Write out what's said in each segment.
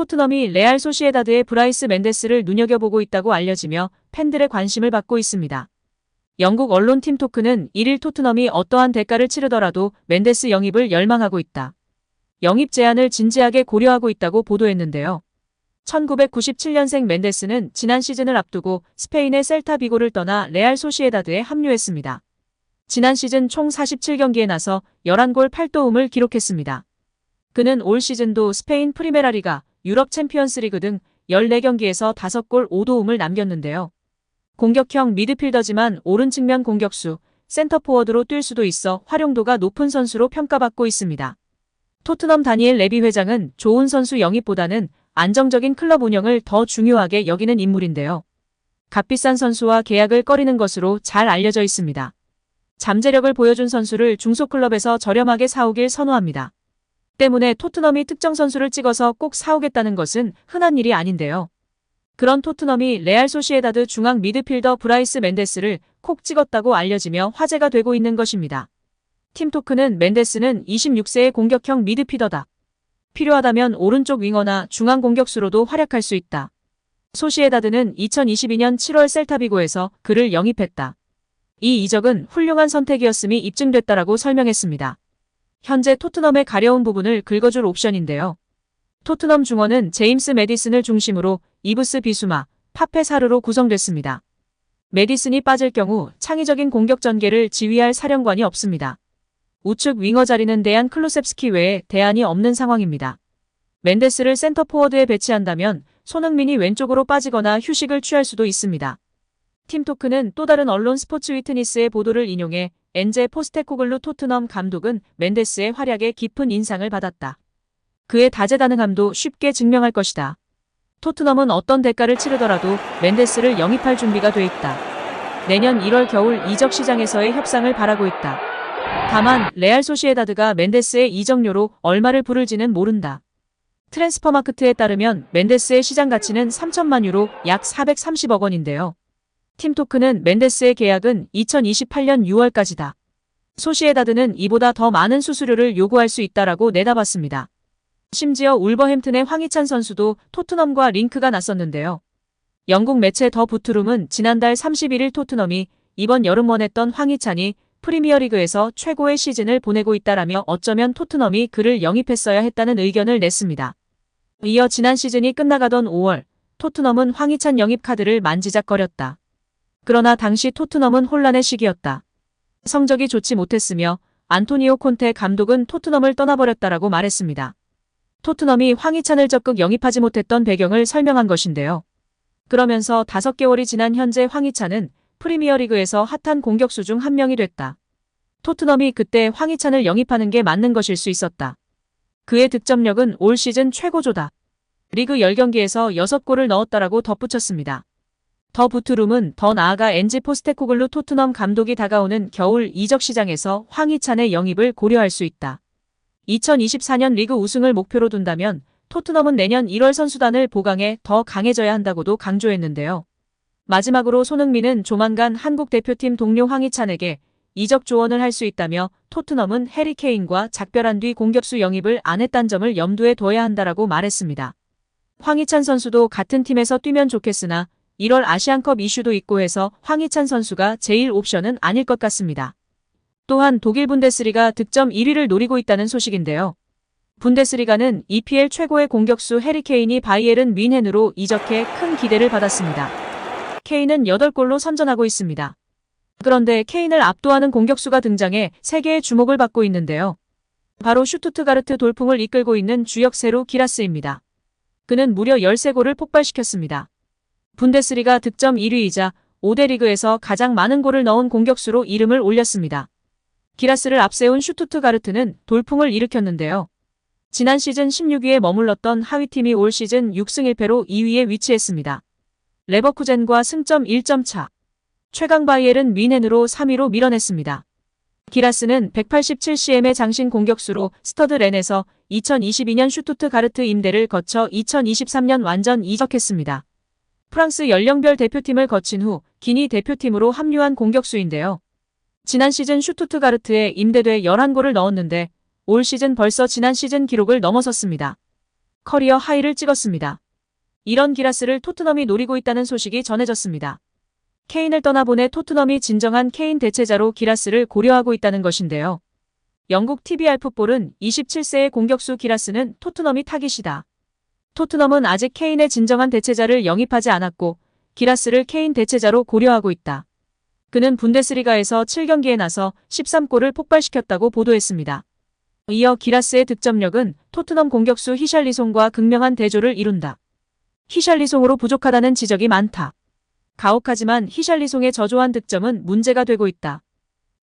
토트넘이 레알 소시에다드의 브라이스 멘데스를 눈여겨보고 있다고 알려지며 팬들의 관심을 받고 있습니다. 영국 언론 팀 토크는 1일 토트넘이 어떠한 대가를 치르더라도 멘데스 영입을 열망하고 있다. 영입 제안을 진지하게 고려하고 있다고 보도했는데요. 1997년생 멘데스는 지난 시즌을 앞두고 스페인의 셀타 비고를 떠나 레알 소시에다드에 합류했습니다. 지난 시즌 총 47경기에 나서 11골 8도움을 기록했습니다. 그는 올 시즌도 스페인 프리메라리가, 유럽 챔피언스리그 등 14경기에서 5골 5도움을 남겼는데요. 공격형 미드필더지만 오른 측면 공격수, 센터포워드로 뛸 수도 있어 활용도가 높은 선수로 평가받고 있습니다. 토트넘 다니엘 레비 회장은 좋은 선수 영입보다는 안정적인 클럽 운영을 더 중요하게 여기는 인물인데요. 값비싼 선수와 계약을 꺼리는 것으로 잘 알려져 있습니다. 잠재력을 보여준 선수를 중소클럽에서 저렴하게 사오길 선호합니다. 때문에 토트넘이 특정 선수를 찍어서 꼭 사오겠다는 것은 흔한 일이 아닌데요. 그런 토트넘이 레알 소시에다드 중앙 미드필더 브라이스 멘데스를 콕 찍었다고 알려지며 화제가 되고 있는 것입니다. 팀토크는 멘데스는 26세의 공격형 미드필더다. 필요하다면 오른쪽 윙어나 중앙 공격수로도 활약할 수 있다. 소시에다드는 2022년 7월 셀타비고에서 그를 영입했다. 이 이적은 훌륭한 선택이었음이 입증됐다라고 설명했습니다. 현재 토트넘의 가려운 부분을 긁어줄 옵션인데요. 토트넘 중원은 제임스 메디슨을 중심으로 이브스 비수마, 파페 사르로 구성됐습니다. 메디슨이 빠질 경우 창의적인 공격 전개를 지휘할 사령관이 없습니다. 우측 윙어 자리는 대안 클로셉스키 외에 대안이 없는 상황입니다. 멘데스를 센터 포워드에 배치한다면 손흥민이 왼쪽으로 빠지거나 휴식을 취할 수도 있습니다. 팀토크는 또 다른 언론 스포츠 위트니스의 보도를 인용해 엔제 포스테코글루 토트넘 감독은 멘데스의 활약에 깊은 인상을 받았다. 그의 다재다능함도 쉽게 증명할 것이다. 토트넘은 어떤 대가를 치르더라도 멘데스를 영입할 준비가 돼 있다. 내년 1월 겨울 이적 시장에서의 협상을 바라고 있다. 다만 레알 소시에다드가 멘데스의 이적료로 얼마를 부를지는 모른다. 트랜스퍼마크트에 따르면 멘데스의 시장 가치는 3천만 유로 약 430억 원인데요. 팀 토크는 멘데스의 계약은 2028년 6월까지다. 소시에다드는 이보다 더 많은 수수료를 요구할 수 있다라고 내다봤습니다. 심지어 울버햄튼의 황희찬 선수도 토트넘과 링크가 났었는데요. 영국 매체 더 부트룸은 지난달 31일 토트넘이 이번 여름 원했던 황희찬이 프리미어리그에서 최고의 시즌을 보내고 있다라며 어쩌면 토트넘이 그를 영입했어야 했다는 의견을 냈습니다. 이어 지난 시즌이 끝나가던 5월 토트넘은 황희찬 영입 카드를 만지작거렸다. 그러나 당시 토트넘은 혼란의 시기였다. 성적이 좋지 못했으며 안토니오 콘테 감독은 토트넘을 떠나버렸다라고 말했습니다. 토트넘이 황희찬을 적극 영입하지 못했던 배경을 설명한 것인데요. 그러면서 5개월이 지난 현재 황희찬은 프리미어리그에서 핫한 공격수 중 한 명이 됐다. 토트넘이 그때 황희찬을 영입하는 게 맞는 것일 수 있었다. 그의 득점력은 올 시즌 최고조다. 리그 10경기에서 6골을 넣었다라고 덧붙였습니다. 더 부트룸은 더 나아가 엔지 포스테코글루 토트넘 감독이 다가오는 겨울 이적 시장에서 황희찬의 영입을 고려할 수 있다. 2024년 리그 우승을 목표로 둔다면 토트넘은 내년 1월 선수단을 보강해 더 강해져야 한다고도 강조했는데요. 마지막으로 손흥민은 조만간 한국 대표팀 동료 황희찬에게 이적 조언을 할 수 있다며 토트넘은 해리 케인과 작별한 뒤 공격수 영입을 안 했단 점을 염두에 둬야 한다라고 말했습니다. 황희찬 선수도 같은 팀에서 뛰면 좋겠으나 1월 아시안컵 이슈도 있고 해서 황희찬 선수가 제일 옵션은 아닐 것 같습니다. 또한 독일 분데스리가 득점 1위를 노리고 있다는 소식인데요. 분데스리가는 EPL 최고의 공격수 해리케인이 바이에른 윈헨으로 이적해 큰 기대를 받았습니다. 케인은 8골로 선전하고 있습니다. 그런데 케인을 압도하는 공격수가 등장해 세계의 주목을 받고 있는데요. 바로 슈투트가르트 돌풍을 이끌고 있는 주역세로 기라스입니다. 그는 무려 13골을 폭발시켰습니다. 분데스리가 득점 1위이자 5대 리그에서 가장 많은 골을 넣은 공격수로 이름을 올렸습니다. 기라스를 앞세운 슈투트가르트는 돌풍을 일으켰는데요. 지난 시즌 16위에 머물렀던 하위팀이 올 시즌 6승 1패로 2위에 위치했습니다. 레버쿠젠과 승점 1점 차. 최강 바이엘은 윈헨으로 3위로 밀어냈습니다. 기라스는 187cm의 장신 공격수로 스터드 렌에서 2022년 슈투트 가르트 임대를 거쳐 2023년 완전 이적했습니다. 프랑스 연령별 대표팀을 거친 후 기니 대표팀으로 합류한 공격수인데요. 지난 시즌 슈투트가르트에 임대돼 11골을 넣었는데 올 시즌 벌써 지난 시즌 기록을 넘어섰습니다. 커리어 하이를 찍었습니다. 이런 기라스를 토트넘이 노리고 있다는 소식이 전해졌습니다. 케인을 떠나보내 토트넘이 진정한 케인 대체자로 기라스를 고려하고 있다는 것인데요. 영국 TBR 풋볼은 27세의 공격수 기라스는 토트넘이 타깃이다. 토트넘은 아직 케인의 진정한 대체자를 영입하지 않았고 기라스를 케인 대체자로 고려하고 있다. 그는 분데스리가에서 7경기에 나서 13골을 폭발시켰다고 보도했습니다. 이어 기라스의 득점력은 토트넘 공격수 히샬리송과 극명한 대조를 이룬다. 히샬리송으로 부족하다는 지적이 많다. 가혹하지만 히샬리송의 저조한 득점은 문제가 되고 있다.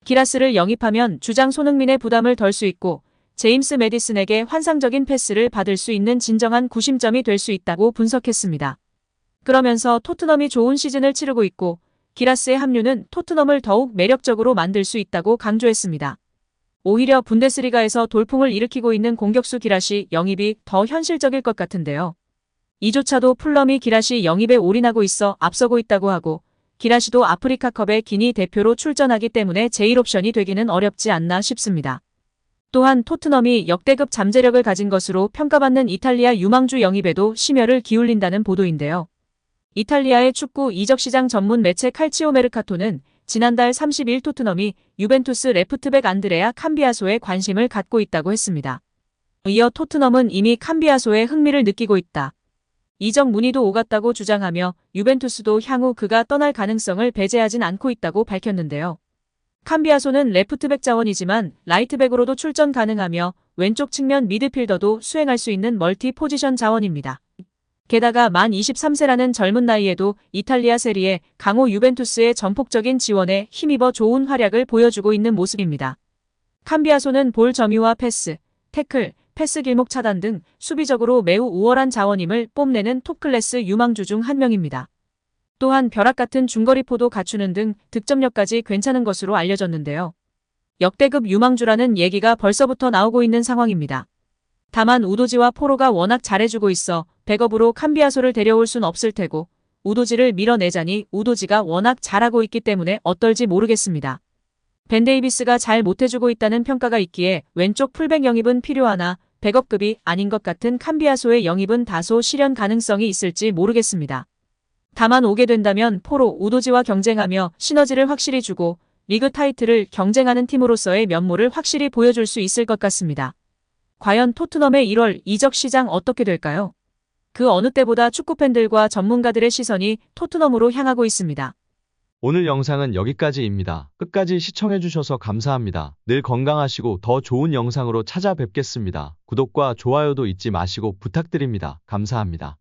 기라스를 영입하면 주장 손흥민의 부담을 덜 수 있고 제임스 메디슨에게 환상적인 패스를 받을 수 있는 진정한 구심점이 될 수 있다고 분석했습니다. 그러면서 토트넘이 좋은 시즌을 치르고 있고 기라스의 합류는 토트넘을 더욱 매력적으로 만들 수 있다고 강조했습니다. 오히려 분데스리가에서 돌풍을 일으키고 있는 공격수 기라시 영입이 더 현실적일 것 같은데요. 이조차도 풀럼이 기라시 영입에 올인하고 있어 앞서고 있다고 하고 기라시도 아프리카컵에 기니 대표로 출전하기 때문에 제1옵션이 되기는 어렵지 않나 싶습니다. 또한 토트넘이 역대급 잠재력을 가진 것으로 평가받는 이탈리아 유망주 영입에도 심혈을 기울인다는 보도인데요. 이탈리아의 축구 이적시장 전문 매체 칼치오 메르카토는 지난달 30일 토트넘이 유벤투스 레프트백 안드레아 캄비아소에 관심을 갖고 있다고 했습니다. 이어 토트넘은 이미 캄비아소에 흥미를 느끼고 있다. 이적 문의도 오갔다고 주장하며 유벤투스도 향후 그가 떠날 가능성을 배제하진 않고 있다고 밝혔는데요. 캄비아소는 레프트백 자원이지만 라이트백으로도 출전 가능하며 왼쪽 측면 미드필더도 수행할 수 있는 멀티 포지션 자원입니다. 게다가 만 23세라는 젊은 나이에도 이탈리아 세리에 강호 유벤투스의 전폭적인 지원에 힘입어 좋은 활약을 보여주고 있는 모습입니다. 캄비아소는 볼 점유와 패스, 태클, 패스 길목 차단 등 수비적으로 매우 우월한 자원임을 뽐내는 톱클래스 유망주 중 한 명입니다. 또한 벼락 같은 중거리 포도 갖추는 등 득점력까지 괜찮은 것으로 알려졌는데요. 역대급 유망주라는 얘기가 벌써부터 나오고 있는 상황입니다. 다만 우도지와 포로가 워낙 잘해주고 있어 백업으로 캄비아소를 데려올 순 없을 테고 우도지를 밀어내자니 우도지가 워낙 잘하고 있기 때문에 어떨지 모르겠습니다. 벤 데이비스가 잘 못해주고 있다는 평가가 있기에 왼쪽 풀백 영입은 필요하나 백업급이 아닌 것 같은 캄비아소의 영입은 다소 실현 가능성이 있을지 모르겠습니다. 다만 오게 된다면 포로 우도지와 경쟁하며 시너지를 확실히 주고 리그 타이틀을 경쟁하는 팀으로서의 면모를 확실히 보여줄 수 있을 것 같습니다. 과연 토트넘의 1월 이적 시장 어떻게 될까요? 그 어느 때보다 축구팬들과 전문가들의 시선이 토트넘으로 향하고 있습니다. 오늘 영상은 여기까지입니다. 끝까지 시청해주셔서 감사합니다. 늘 건강하시고 더 좋은 영상으로 찾아뵙겠습니다. 구독과 좋아요도 잊지 마시고 부탁드립니다. 감사합니다.